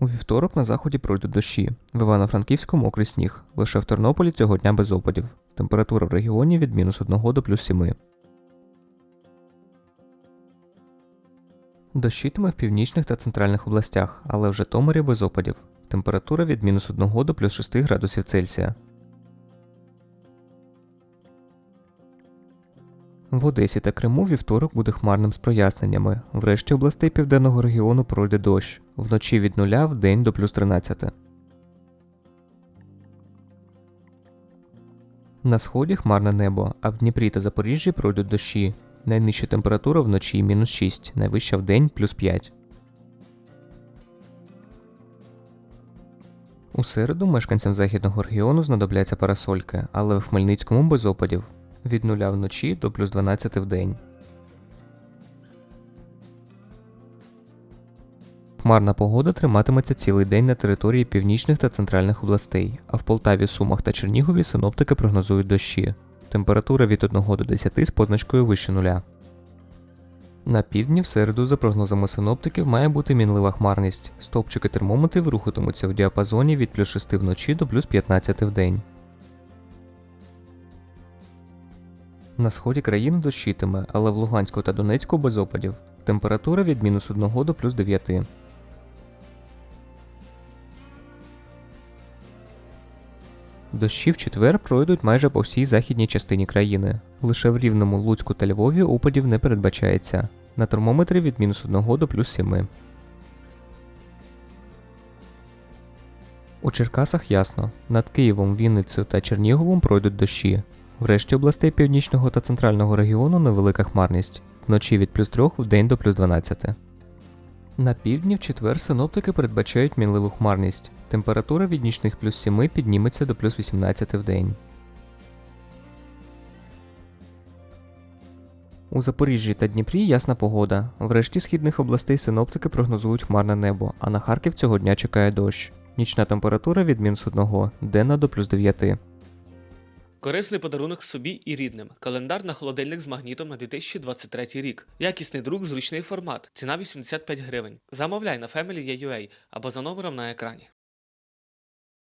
У вівторок на заході пройдуть дощі. В Івано-Франківську мокрий сніг. Лише в Тернополі цього дня без опадів. Температура в регіоні від мінус 1 до плюс 7. Дощитиме в північних та центральних областях, але в Житомирі без опадів. Температура від мінус 1 до плюс 6 градусів Цельсія. В Одесі та Криму вівторок буде хмарним з проясненнями. В решті областей південного регіону пройде дощ. Вночі від 0 в день до плюс 13. На сході хмарне небо, а в Дніпрі та Запоріжжі пройдуть дощі. Найнижча температура вночі мінус 6, найвища в день плюс 5. У середу мешканцям західного регіону знадобляться парасольки, але в Хмельницькому без опадів. Від 0 вночі до плюс 12 в день. Хмарна погода триматиметься цілий день на території північних та центральних областей, а в Полтаві, Сумах та Чернігові синоптики прогнозують дощі. Температура від 1 до 10 з позначкою вище нуля. На півдні в середу, за прогнозами синоптиків, має бути мінлива хмарність. Стовпчики термометрів рухатимуться в діапазоні від плюс 6 вночі до плюс 15 в день. На сході країни дощитиме, але в Луганську та Донецьку без опадів. Температура від мінус 1 до плюс 9. Дощі в четвер пройдуть майже по всій західній частині країни. Лише в Рівному, Луцьку та Львові опадів не передбачається. На термометрі від мінус 1 до плюс 7. У Черкасах ясно. Над Києвом, Вінницею та Черніговом пройдуть дощі. В решті областей північного та центрального регіону невелика хмарність. Вночі від плюс 3 в день до плюс 12. На півдні в четвер синоптики передбачають мінливу хмарність. Температура від нічних плюс 7 підніметься до плюс 18 в день. У Запоріжжі та Дніпрі ясна погода. В решті східних областей синоптики прогнозують хмарне небо, а на Харків цього дня чекає дощ. Нічна температура від мінус 1, денна до плюс 9. Корисний подарунок собі і рідним. Календар на холодильник з магнітом на 2023 рік. Якісний друк, зручний формат. Ціна 85 гривень. Замовляй на Family.ua або за номером на екрані.